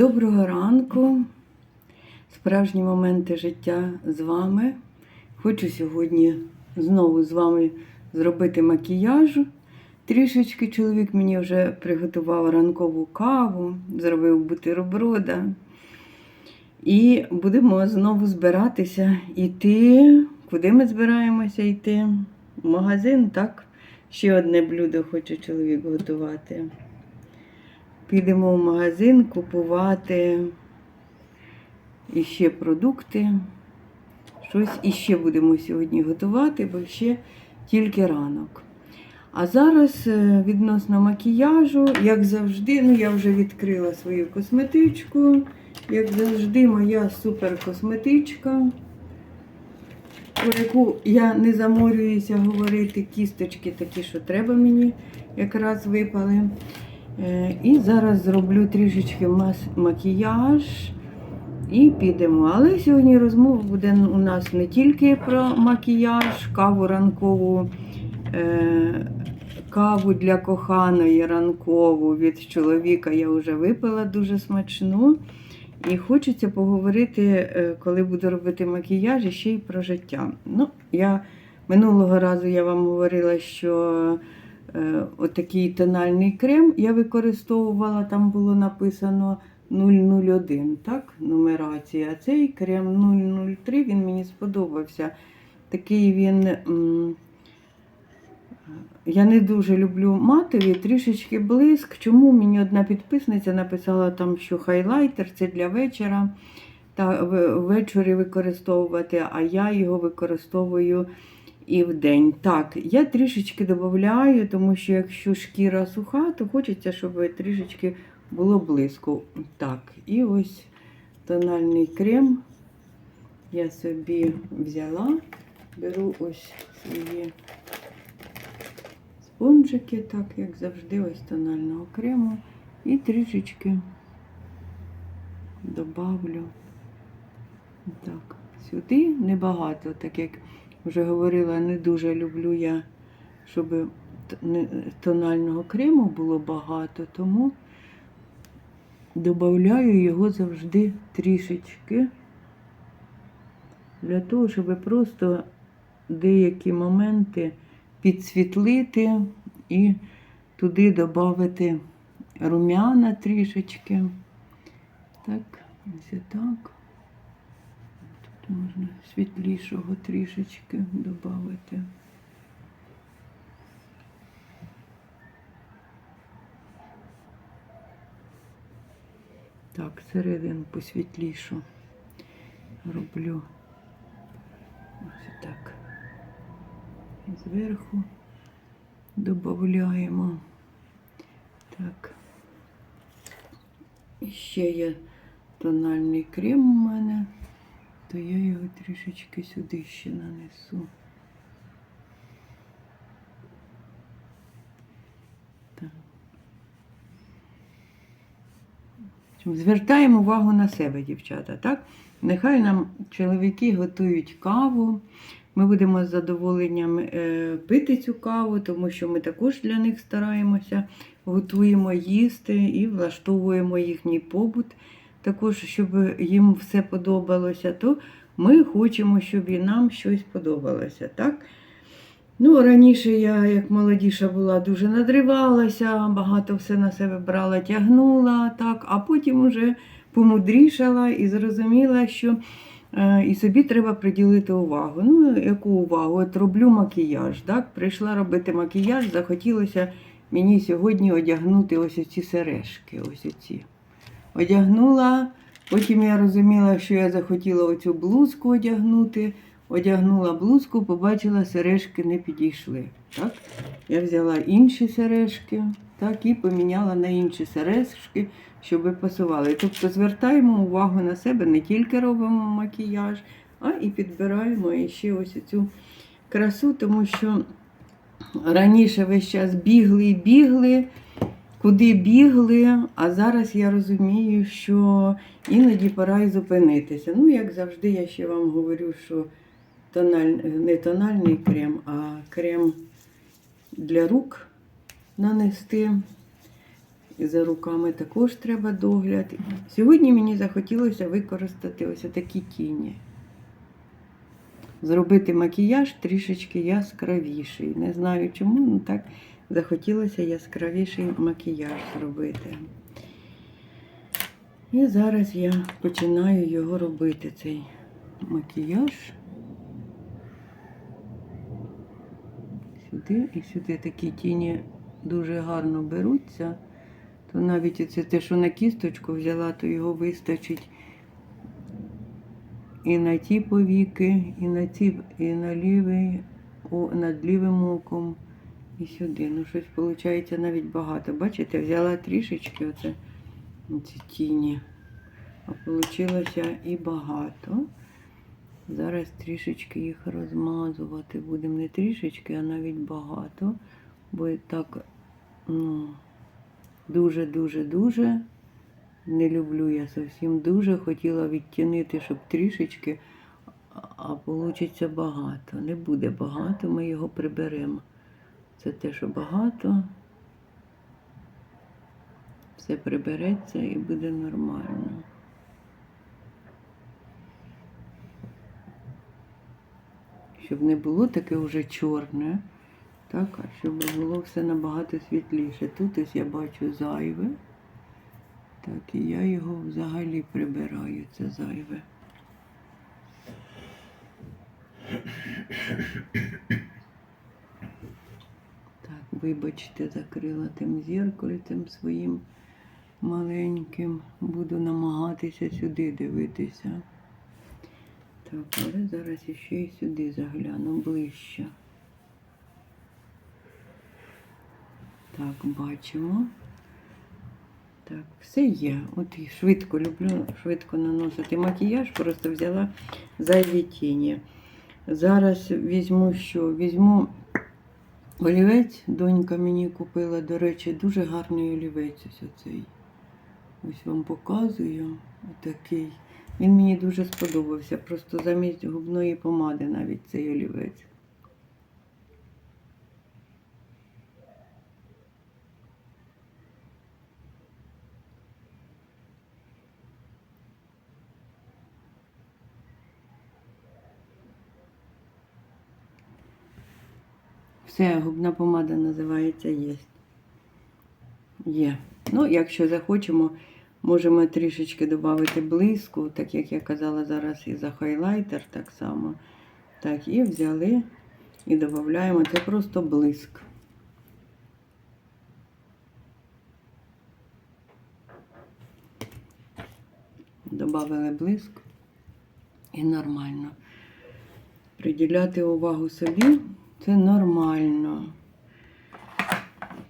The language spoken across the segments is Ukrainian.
Доброго ранку. Справжні моменти життя з вами. Хочу сьогодні знову з вами зробити макіяж. Трішечки чоловік мені вже приготував ранкову каву, зробив бутерброда. І будемо знову збиратися йти. Куди ми збираємося йти? В магазин, так? Ще одне блюдо хоче чоловік готувати. Підемо в магазин купувати іще продукти. Щось іще будемо сьогодні готувати, бо ще тільки ранок. А зараз е, відносно макіяжу, як завжди, ну я вже відкрила свою косметичку. Як завжди, моя суперкосметичка, про яку я не заморююся говорити, кісточки такі, що треба мені, якраз випали. Е, І зараз зроблю трішечки макіяж і підемо. Але сьогодні розмова буде у нас не тільки про макіяж, каву ранкову, е, каву для коханої ранкову від чоловіка я вже випила дуже смачну. І хочеться поговорити, е, коли буду робити макіяж, ще й про життя. Ну, я минулого разу я вам говорила, що отакий тональний крем я використовувала, там було написано 001, так, нумерація. А цей крем 003 він мені сподобався. Такий він. Я не дуже люблю матові, трішечки блиск. Чому мені одна підписниця написала там, що хайлайтер це для вечора та ввечері використовувати, а я його використовую і в день. Так, я трішечки додаю, тому що якщо шкіра суха, то хочеться, щоб трішечки було блиску. Так, і ось тональний крем я собі взяла. Беру ось свої спонжики, так як завжди, ось тонального крему. І трішечки добавлю так, сюди небагато, так як вже говорила, не дуже люблю я, щоб тонального крему було багато, тому додаю його завжди трішечки. Для того, щоб просто деякі моменти підсвітлити і туди додати рум'яна трішечки. Так, ось так. Можна світлішого трішечки додати. Так, серединку світлішу роблю. Ось так. І зверху додаємо. Так. І ще є тональний крем у мене, то я його трішечки сюди ще нанесу. Звертаємо увагу на себе, дівчата, так? Нехай нам чоловіки готують каву. Ми будемо з задоволенням е, пити цю каву, тому що ми також для них стараємося, готуємо їсти і влаштовуємо їхній побут, також, щоб їм все подобалося, то ми хочемо, щоб і нам щось подобалося. так? Ну, раніше я, як молодіша була, дуже надривалася, багато все на себе брала, тягнула, так, а потім уже помудрішала і зрозуміла, що е, і собі треба приділити увагу. Ну, яку увагу? От роблю макіяж. Так? Прийшла робити макіяж, захотілося мені сьогодні одягнути ось ці сережки. Ось оці. Одягнула, потім я розуміла, що я захотіла оцю блузку одягнути. Одягнула блузку, побачила, сережки не підійшли. Так? Я взяла інші сережки так, і поміняла на інші сережки, щоб пасували. Тобто звертаємо увагу на себе, не тільки робимо макіяж, а і підбираємо ще ось цю красу, тому що раніше весь час бігли і бігли, куди бігли, а зараз я розумію, що іноді пора і зупинитися. Ну, як завжди, я ще вам говорю, що тональ... не тональний крем, а крем для рук нанести. І за руками також треба догляд. Сьогодні мені захотілося використати ось такі тіні. Зробити макіяж трішечки яскравіший. Не знаю чому, але так захотілося яскравіший макіяж зробити. І зараз я починаю його робити, цей макіяж. Сюди і сюди такі тіні дуже гарно беруться. То навіть оце те, що на кісточку взяла, то його вистачить і на ті повіки, і на ці, і на лівий, о, над лівим оком, і сюди. Ну, щось виходить навіть багато. Бачите, взяла трішечки оце, ці тіні, а вийшло і багато. Зараз трішечки їх розмазувати будемо. Не трішечки, а навіть багато. Бо так, ну, дуже-дуже-дуже не люблю я зовсім дуже. Хотіла відтінити, щоб трішечки, а вийде багато. Не буде багато, ми його приберемо. Це те, що багато. Все прибереться і буде нормально. Щоб не було таке вже чорне, так, а щоб було все набагато світліше. Тут ось я бачу зайве. Так, і я його взагалі прибираю, це зайве. Так, вибачте, закрила тим зеркальцем своїм маленьким. Буду намагатися сюди дивитися. Так, але зараз ще й сюди загляну ближче. Так, бачимо. Так, все є. От і швидко люблю швидко наносити макіяж, просто взяла зайві тіні. Зараз візьму що? Візьму олівець, донька мені купила, до речі, дуже гарний олівець ось оцей. Ось вам показую. Отакий. Він мені дуже сподобався. Просто замість губної помади навіть цей олівець. Все, губна помада називається єсть. Є. Ну, якщо захочемо, можемо трішечки додати блиску, так як я казала зараз і за хайлайтер так само. Так, і взяли і додаємо. Це просто блиск. Добавили блиск і нормально. Приділяти увагу собі це нормально.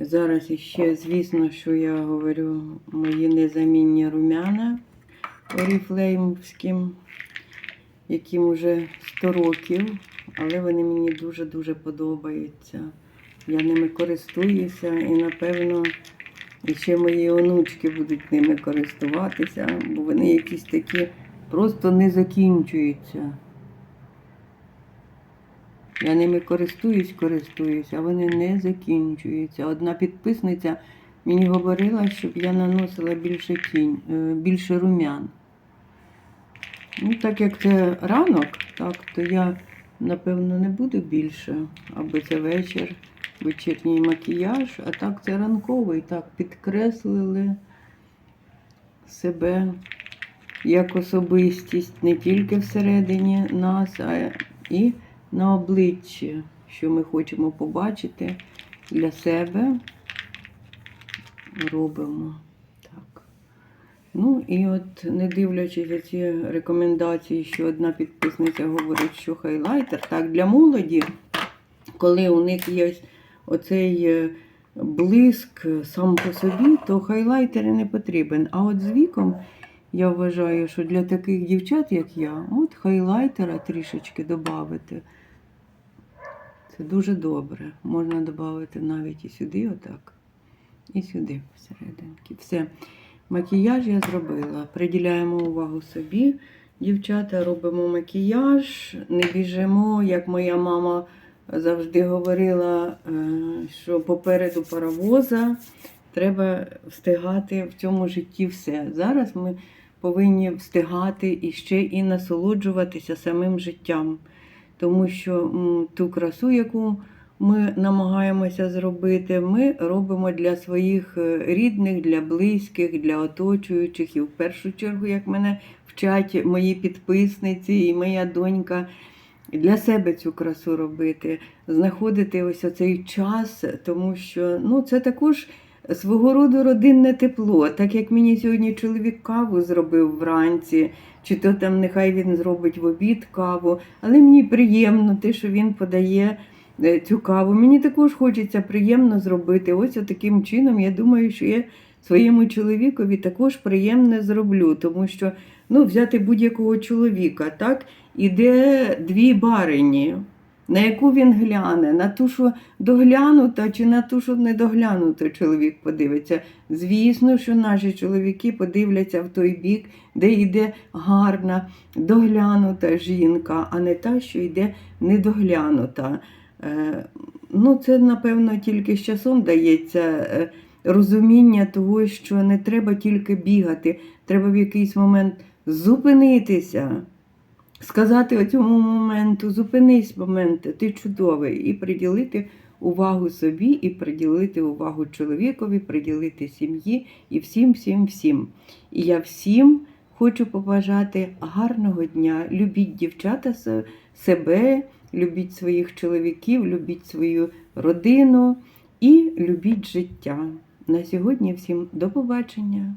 Зараз іще, звісно, що я говорю, мої незамінні румяна оріфлеймським, яким вже 100 років, але вони мені дуже-дуже подобаються. Я ними користуюся і, напевно, ще мої онучки будуть ними користуватися, бо вони якісь такі просто не закінчуються. Я ними користуюсь, користуюсь, а вони не закінчуються. Одна підписниця мені говорила, щоб я наносила більше тінь, е, більше румян. Ну, так як це ранок, так, то я, напевно, не буду більше, аби це вечір, вечірній макіяж, а так це ранковий, так, підкреслили себе як особистість не тільки всередині нас, а і на обличчі, що ми хочемо побачити для себе. Робимо так. Ну і от, не дивлячись на ці рекомендації, що одна підписниця говорить, що хайлайтер, так, для молоді, коли у них є оцей е, блиск сам по собі, то хайлайтер не потрібен. А от з віком я вважаю, що для таких дівчат, як я, от хайлайтера трішечки додати. Це дуже добре. Можна додати навіть і сюди, отак. І сюди всерединки. Все. Макіяж я зробила. Приділяємо увагу собі. Дівчата, робимо макіяж, не біжимо, як моя мама завжди говорила, е, що попереду паровоза треба встигати в цьому житті все. Зараз ми повинні встигати і ще і насолоджуватися самим життям, тому що ту красу, яку ми намагаємося зробити, ми робимо для своїх е, рідних, для близьких, для оточуючих, і в першу чергу, як мене вчать мої підписниці і моя донька. Для себе цю красу робити, знаходити ось оцей час, тому що ну, це також свого роду родинне тепло. Так як мені сьогодні чоловік каву зробив вранці, чи то там нехай він зробить в обід каву, але мені приємно те, що він подає е, цю каву. Мені також хочеться приємно зробити. Ось таким чином, я думаю, що я своєму чоловікові також приємне зроблю, тому що ну, взяти будь-якого чоловіка, так, іде дві барині. На яку він гляне, на ту, що доглянута, чи на ту, що не доглянута, чоловік подивиться. Звісно, що наші чоловіки подивляться в той бік, де йде гарна, доглянута жінка, а не та, що йде недоглянута. Е, Ну, це, напевно, тільки з часом дається е, розуміння того, що не треба тільки бігати, треба в якийсь момент зупинитися, сказати цьому моменту, зупинись момент, ти чудовий, і приділити увагу собі, і приділити увагу чоловікові, приділити сім'ї і всім, всім, всім. І я всім хочу побажати гарного дня. Любіть дівчата себе, любіть своїх чоловіків, любіть свою родину і любіть життя. На сьогодні всім до побачення.